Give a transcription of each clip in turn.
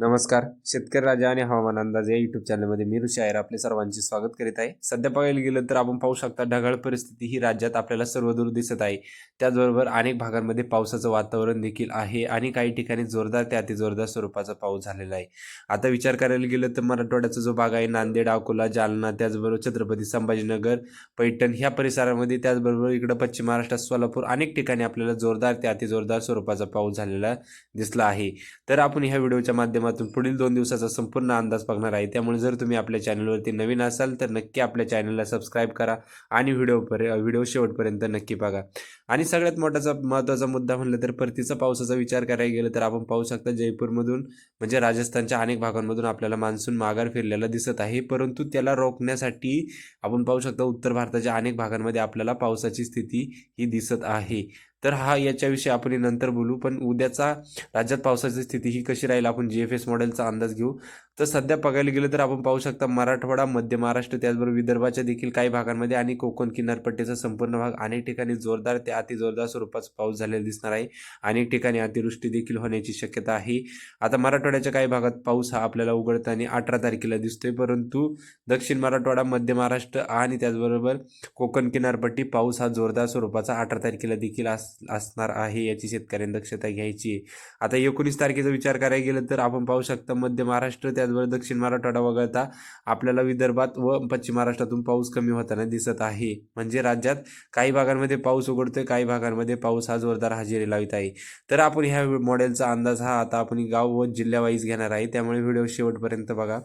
नमस्कार. शेतकरी राजा आणि हवामान अंदाज या युट्यूब चॅनलमध्ये मी ऋषी आपले सर्वांचे स्वागत करीत आहे. सध्या पाहायला गेलं तर आपण पाहू शकता ढगाळ परिस्थिती ही राज्यात आपल्याला सर्वदूर दिसत आहे. त्याचबरोबर अनेक भागांमध्ये पावसाचं वातावरण देखील आहे आणि काही ठिकाणी जोरदार ते अतिजोरदार स्वरूपाचा पाऊस झालेला आहे. आता विचार करायला गेलं तर मराठवाड्याचा जो भाग आहे नांदेड अकोला जालना त्याचबरोबर छत्रपती संभाजीनगर पैठण ह्या परिसरामध्ये त्याचबरोबर इकडं पश्चिम महाराष्ट्रात सोलापूर अनेक ठिकाणी आपल्याला जोरदार ते अतिजोरदार स्वरूपाचा पाऊस झालेला दिसला आहे. तर आपण ह्या व्हिडिओच्या माध्यमात माध्यमातून पुढील दोन दिवसाचा संपूर्ण अंदाज बघणार आहे. त्यामुळे जर तुम्ही आपल्या चॅनलवरती नवीन असाल तर नक्की आपल्या चॅनलला सबस्क्राईब करा आणि व्हिडिओ व्हिडिओ शेवटपर्यंत नक्की बघा. आणि सगळ्यात मोठाचा महत्त्वाचा मुद्दा म्हणलं तर परतीचा पावसाचा विचार करायला गेलं तर आपण पाहू शकता जयपूरमधून म्हणजे राजस्थानच्या अनेक भागांमधून आपल्याला मान्सून माघार फिरलेला दिसत आहे. परंतु त्याला रोखण्यासाठी आपण पाहू शकता उत्तर भारताच्या अनेक भागांमध्ये आपल्याला पावसाची स्थिती ही दिसत आहे. तर हा याच्याविषयी आपण नंतर बोलू. पण उद्याचा राज्यात पावसाची स्थिती ही कशी राहील? आपण जी एफ एस मॉडेलचा अंदाज घेऊ. तर सध्या बघायला गेलं तर आपण पाहू शकता मराठवाडा मध्य महाराष्ट्र त्याचबरोबर विदर्भाच्या देखील काही भागांमध्ये आणि कोकण किनारपट्टीचा संपूर्ण भाग अनेक ठिकाणी जोरदार ते अतिजोरदार स्वरूपाचा पाऊस झालेला दिसणार आहे. अनेक ठिकाणी अतिवृष्टी देखील होण्याची शक्यता आहे. आता मराठवाड्याच्या काही भागात पाऊस हा आपल्याला उघडताना अठरा तारखेला दिसतोय. परंतु दक्षिण मराठवाडा मध्य महाराष्ट्र आणि त्याचबरोबर कोकण किनारपट्टी पाऊस हा जोरदार स्वरूपाचा अठरा तारखेला देखील अस असणार आहे याची शेतकऱ्यांनी दक्षता घ्यायची आता एकोणीस तारखेचा विचार करायला गेलं तर आपण पाहू शकता मध्य महाराष्ट्र त्याचबरोबर दक्षिण मराठवाडा वगळता आपल्याला विदर्भात व पश्चिम महाराष्ट्रातून पाऊस कमी होताना दिसत आहे. म्हणजे राज्यात काही भागांमध्ये पाऊस उघडतोय काही भागांमध्ये पाऊस हा जोरदार हजेरी लावित आहे. तर आपण ह्या मॉडेलचा अंदाज हा आता आपण गाव व जिल्ह्यावाईज घेणार आहे. त्यामुळे व्हिडिओ शेवटपर्यंत बघा.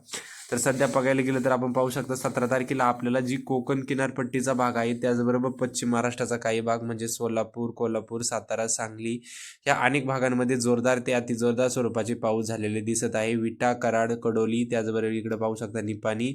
तर सध्या बघायला गेलं तर आपण पाहू शकता सतरा तारखेला आपल्याला जी कोकण किनारपट्टीचा भाग आहे त्याचबरोबर पश्चिम महाराष्ट्राचा काही भाग म्हणजे सोलापूर कोल्हापूर सातारा सांगली या अनेक भागांमध्ये जोरदार ते अतिजोरदार स्वरूपाचे पाऊस झालेले दिसत आहे. विटा कराड कडोली त्याचबरोबर इकडे पाहू शकता निपाणी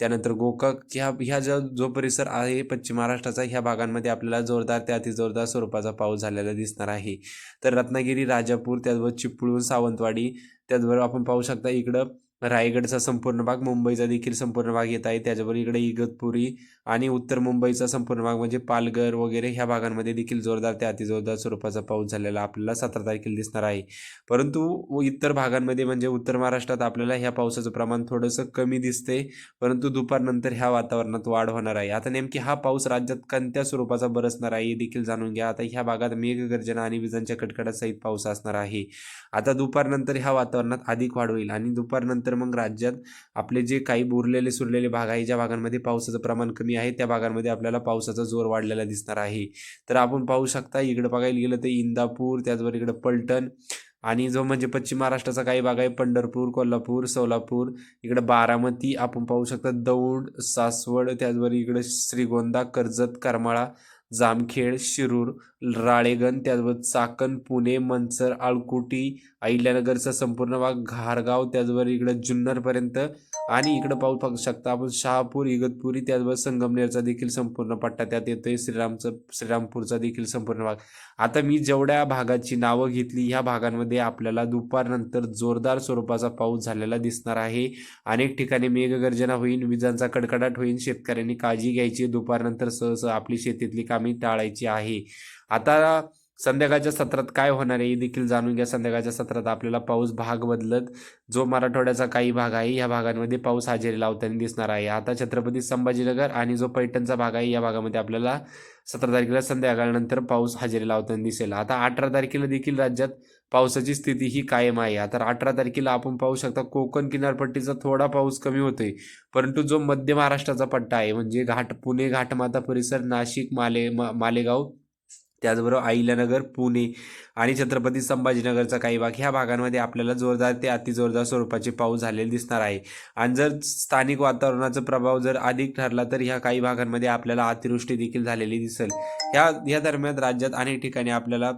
त्यानंतर गोकाक. ह्या ह्या जो जो परिसर आहे पश्चिम महाराष्ट्राचा ह्या भागांमध्ये आपल्याला जोरदार ते अतिजोरदार स्वरूपाचा पाऊस झालेला दिसणार आहे. तर रत्नागिरी राजापूर त्याचबरोबर चिपळूण सावंतवाडी त्याचबरोबर आपण पाहू शकता इकडं रायगडचा संपूर्ण भाग मुंबईचा देखील संपूर्ण भाग येत आहे. त्याच्याबरोबर इकडे इगतपुरी आणि उत्तर मुंबईचा संपूर्ण भाग म्हणजे पालघर वगैरे ह्या भागांमध्ये देखील जोरदार ते अतिजोरदार स्वरूपाचा पाऊस झालेला आपल्याला सतरा तारखेला दिसणार आहे. परंतु इतर भागांमध्ये म्हणजे उत्तर महाराष्ट्रात आपल्याला ह्या पावसाचं प्रमाण थोडंसं कमी दिसते. परंतु दुपारनंतर ह्या वातावरणात वाढ होणार आहे. आता नेमकी हा पाऊस राज्यात कोणत्या स्वरूपाचा बरसणार आहे हे देखील जाणून घ्या. आता ह्या भागात मेघगर्जना आणि विजांच्या कडकडासहित पाऊस असणार आहे. आता दुपारनंतर ह्या वातावरणात अधिक वाढ होईल आणि दुपारनंतर मग राज्यात आपले जे काही बोरलेले सुरलेले भाग आहे ज्या भागांमध्ये पावसाचं प्रमाण कमी आहे त्या भागांमध्ये आपल्याला पावसाचा जोर वाढलेला दिसणार आहे. तर आपण पाहू शकता इकडं बघायला गेलं तर इंदापूर त्याचबरोबर इकडं पलटण आणि जो म्हणजे पश्चिम महाराष्ट्राचा काही भाग आहे पंढरपूर कोल्हापूर सोलापूर इकडं बारामती आपण पाहू शकता दौंड सासवड त्याचबरोबर इकडं श्रीगोंदा कर्जत करमाळा जामखेड शिरूर राळेगण त्याचबरोबर चाकण पुणे मंचर आळकुटी अहिल्यानगरचा संपूर्ण भाग घारगाव त्याचबरोबर इकडं जुन्नरपर्यंत आणि इकडं पाहू पाहू शकता आपण शहापूर इगतपुरी त्याचबरोबर संगमनेरचा देखील संपूर्ण पट्टा त्यात येतोय श्रीरामचं श्रीरामपूरचा देखील संपूर्ण भाग. आता मी जेवढ्या भागाची नावं घेतली ह्या भागांमध्ये आपल्याला दुपारनंतर जोरदार स्वरूपाचा पाऊस झालेला दिसणार आहे. अनेक ठिकाणी मेघगर्जना होईल विजांचा कडकडाट होईल शेतकऱ्यांनी काळजी घ्यायची दुपारनंतर सहसा आपली शेतीतली काम आम्ही टाळायची आहे. आता संध्याकाळच्या सत्रात काय होणार आहे हे देखील जाणून घ्या. संध्याकाळच्या सत्रात आपल्याला पाऊस भाग बदलत जो मराठवाड्याचा काही भाग आहे या भागांमध्ये पाऊस हजेरी लावताना दिसणार आहे. आता छत्रपती संभाजीनगर आणि जो पैठणचा भाग आहे या भागामध्ये आपल्याला सतरा तारखेला संध्याकाळनंतर पाऊस हजेरी लावताना दिसेल. आता अठरा तारखेला देखील राज्यात पावसाची स्थिती ही कायम आहे. आता अठरा तारखेला आपण पाहू शकता कोकण किनारपट्टीचा थोडा पाऊस कमी होतोय. परंतु जो मध्य महाराष्ट्राचा पट्टा आहे म्हणजे घाट पुणे घाटमाता परिसर नाशिक माले मालेगाव त्याचबरोबर अहिल्यानगर पुणे आणि छत्रपती संभाजीनगरचा काही भाग ह्या भागांमध्ये आपल्याला जोरदार ते अतिजोरदार स्वरूपाचे पाऊस झालेले दिसणार आहे. आणि जर स्थानिक वातावरणाचा प्रभाव जर अधिक ठरला तर ह्या काही भागांमध्ये आपल्याला अतिवृष्टी देखील झालेली दिसेल. ह्या ह्या दरम्यान राज्यात अनेक ठिकाणी आपल्याला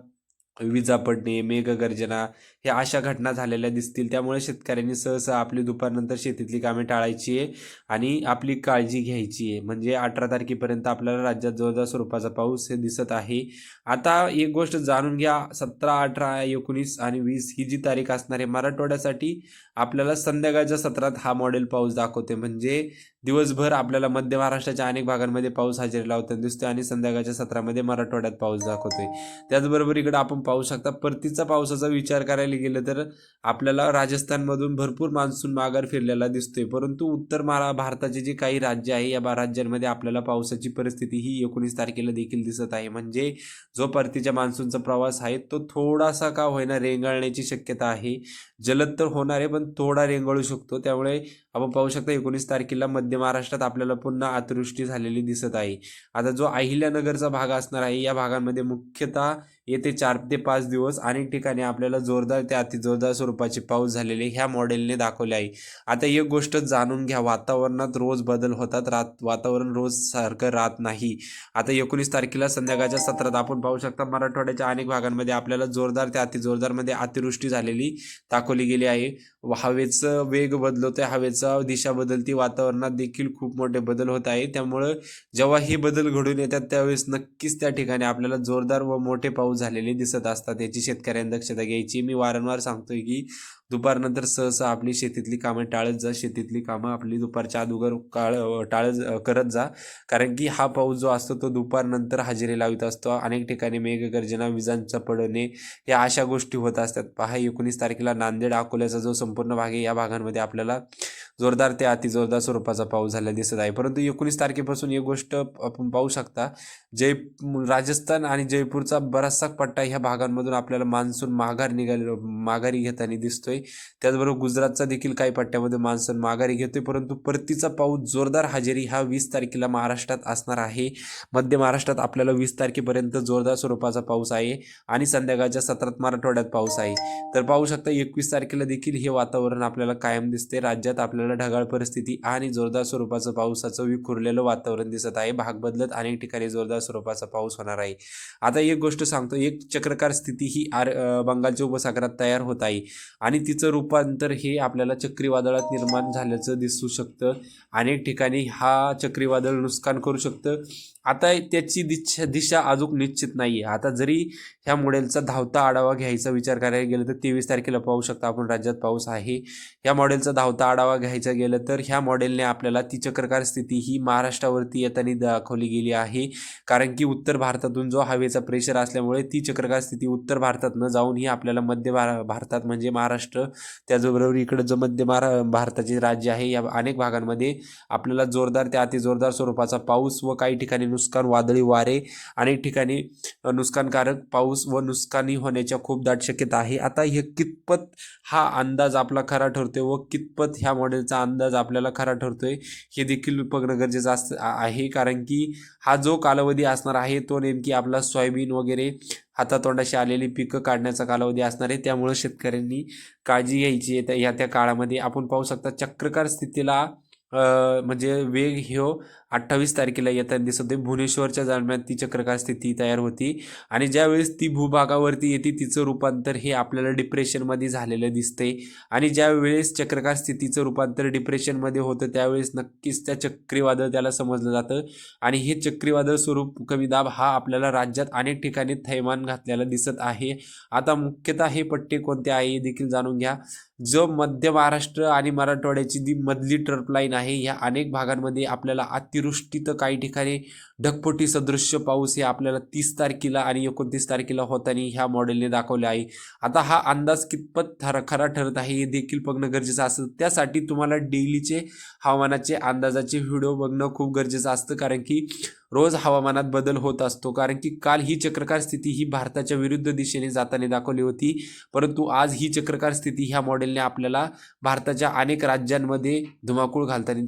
विजा पडणे मेघगर्जना ह्या अशा घटना झालेल्या दिसतील. त्यामुळे शेतकऱ्यांनी सहसा आपली दुपारनंतर शेतीतली कामे टाळायची आहे आणि आपली काळजी घ्यायची आहे. म्हणजे अठरा तारखेपर्यंत आपल्याला राज्यात जोरदार स्वरूपाचा पाऊस हे दिसत आहे. आता एक गोष्ट जाणून घ्या सतरा अठरा एकोणीस आणि वीस ही जी तारीख असणार आहे मराठवाड्यासाठी आपल्याला संध्याकाळच्या सत्रात हा मॉडेल पाऊस दाखवते. म्हणजे दिवसभर आपल्याला मध्य महाराष्ट्राच्या अनेक भागांमध्ये पाऊस हजेरी लावताना दिसतोय आणि संध्याकाळच्या सत्रामध्ये मराठवाड्यात पाऊस दाखवतोय. त्याचबरोबर इकडे आपण पाहू शकता. परतीचा पावसाचा विचार करायला गेलं तर आपल्याला राजस्थानमधून भरपूर मान्सून माघार फिरलेला दिसतोय. परंतु उत्तर महारा भारताचे जे काही राज्य आहे या राज्यांमध्ये आपल्याला पावसाची परिस्थिती ही एकोणीस तारखेला देखील दिसत आहे. म्हणजे जो परतीच्या मान्सूनचा प्रवास आहे तो थोडासा का होईना रेंगाळण्याची शक्यता आहे. जलद तर होणार आहे पण थोडा रेंगाळू शकतो. त्यामुळे आपण पाहू शकता एकोणीस तारखेला मध्य महाराष्ट्रात आपल्याला पुन्हा अतिवृष्टी झालेली दिसत आहे. आता जो अहिल्यानगरचा भाग असणार आहे या भागांमध्ये मुख्यतः येते चार ते पाच दिवस अनेक ठिकाणी आपल्याला जोरदार ते अतिजोरदार स्वरूपाचे पाऊस झालेले ह्या मॉडेलने दाखवले आहे. आता एक गोष्ट जाणून घ्या वातावरणात रोज बदल होतात रात वातावरण रोज सारखं राहत नाही. आता एकोणीस तारखेला संध्याकाळच्या सत्रात आपण पाहू शकता मराठवाड्याच्या अनेक भागांमध्ये आपल्याला जोरदार ते अतिजोरदारमध्ये अतिवृष्टी झालेली दाखवली गेली आहे. हवेचं वेग बदलतोय हवेचा दिशा बदलती वातावरणात देखील खूप मोठे बदल होत आहे त्यामुळं जेव्हा हे बदल घडून येतात त्यावेळेस नक्कीच त्या ठिकाणी आपल्याला जोरदार व मोठे पाऊस झालेले दिसत असतात याची शेतकऱ्यांनी दक्षता घ्यायची. मी वारंवार सांगतोय की दुपारनंतर सहसा आपली शेतीतली कामं टाळत जा शेतीतली कामं आपली दुपारच्या अगोदर काळ टाळत करत जा. कारण की हा पाऊस जो असतो तो दुपारनंतर हजेरी लावित असतो. अनेक ठिकाणी मेघगर्जना विजांचा पडणे या अशा गोष्टी होत असतात. पहा एकोणीस तारखेला नांदेड अकोल्याचा जो संपूर्ण भाग आहे या भागांमध्ये आपल्याला जोरदार ते अति जोरदार स्वरूपाचा पाऊस झाला दिसत आहे. परंतु एकोणीस तारखेपासून एक गोष्ट आपण पाहू शकता जय राजस्थान आणि जयपूरचा बराचसा पट्टा ह्या भागांमधून आपल्याला मान्सून माघार निघाले माघारी घेताना दिसतोय. त्याचबरोबर गुजरातचा देखील काही पट्ट्यामध्ये मान्सून माघारी घेतोय. परंतु परतीचा पाऊस जोरदार हजेरी हा वीस तारखेला महाराष्ट्रात असणार आहे. मध्य महाराष्ट्रात आपल्याला वीस तारखेपर्यंत जोरदार स्वरूपाचा पाऊस आहे आणि संध्याकाळच्या सत्रात मराठवाड्यात पाऊस आहे. तर पाहू शकता एकवीस तारखेला देखील हे वातावरण आपल्याला कायम दिसते राज्यात आपल्याला ढगाळ परिस्थिती आणि जोरदार स्वरूपाचं पावसाचं विखुरलेलं वातावरण दिसत आहे. भाग बदलत अनेक ठिकाणी जोरदार स्वरूपाचा पाऊस होणार आहे. आता एक गोष्ट सांगतो एक चक्रकार स्थिती ही आर बंगालच्या उपसागरात तयार होत आहे आणि तिचं रूपांतर हे आपल्याला चक्रीवादळात निर्माण झाल्याचं दिसू शकतं. अनेक ठिकाणी हा चक्रीवादळ नुकसान करू शकतं. आता त्याची दिशा दिशा अजून निश्चित नाही आहे आता जरी ह्या मॉडेलचा धावता आढावा घ्यायचा विचार करायला गेलं तर तेवीस तारखेला पाहू शकता आपण राज्यात पाऊस आहे. या मॉडेलचा धावता आढावा घ्यायचा गेलं तर ह्या मॉडेलने आपल्याला ती चक्रकार स्थिती ही महाराष्ट्रावरती येताना दाखवली गेली आहे. कारण की उत्तर भारतातून जो हवेचा प्रेशर असल्यामुळे ती चक्रकार स्थिती उत्तर भारतात न जाऊन ही आपल्याला मध्य भार भारतात म्हणजे महाराष्ट्र त्याचबरोबर इकडं जो मध्य महारा भारताचे राज्य आहे या अनेक भागांमध्ये आपल्याला जोरदार त्या अतिजोरदार स्वरूपाचा पाऊस व काही ठिकाणी नुकसान वादळी वारे अनेक ठिकाणी नुकसानकारक पाऊस व नुकसानी होण्याच्या खूप दाट शक्यता आहे. आता हे कितपत हा अंदाज आपला खरा ठरतो व कितपत ह्या मॉडेल मॉडेलचा अंदाज आपल्याला खरा ठरतोय हे देखील बघणं गरजेचं असतं आहे. कारण की हा जो कालावधी असणार आहे तो नेमकी आपला सोयाबीन वगैरे हातातोंडाशी आलेली पिकं काढण्याचा कालावधी असणार आहे. त्यामुळं शेतकऱ्यांनी काळजी घ्यायची आहे. त्या- ह्या त्या काळामध्ये आपण पाहू शकता चक्रकार स्थितीला म्हणजे वेग ह्यो अठ्ठावीस तारखेला येताना दिसत होते भुवनेश्वरच्या दरम्यान ती चक्रकार स्थिती तयार होती. आणि ज्यावेळेस ती भूभागावरती येते तिचं रूपांतर हे आपल्याला डिप्रेशनमध्ये झालेलं दिसते. आणि ज्यावेळेस चक्रकार स्थितीचं रूपांतर डिप्रेशनमध्ये होतं त्यावेळेस नक्कीच त्या चक्रीवादळ त्याला समजलं जातं. आणि हे चक्रीवादळ स्वरूप कमी दाब हा आपल्याला राज्यात अनेक ठिकाणी थैमान घातलेला दिसत आहे. आता मुख्यतः हे पट्टे कोणते आहे हे देखील जाणून घ्या. जो मध्य महाराष्ट्र आणि मराठवाड्याची जी मधली ट्रप लाईन आहे ह्या अनेक भागांमध्ये आपल्याला अति अतिवृष्टी तर काही ठिकाणी ढगपोटी सदृश्य पाऊस हे आपल्याला तीस तारखेला आणि एकोणतीस तारखेला होताना ह्या मॉडेलने दाखवले आहे. आता हा अंदाज कितपत थर खरा ठरत आहे हे देखील बघणं गरजेचं असतं. त्यासाठी तुम्हाला डेलीचे हवामानाचे अंदाजाचे व्हिडिओ बघणं खूप गरजेचं असतं. कारण की रोज हवामानात बदल होत असतो. कारण की काल ही चक्रकार स्थिती ही भारताच्या विरुद्ध दिशेने जाताना दाखवली होती. परंतु आज ही चक्रकार स्थिती ह्या मॉडेलने आपल्याला भारताच्या अनेक राज्यांमध्ये धुमाकूळ घालताना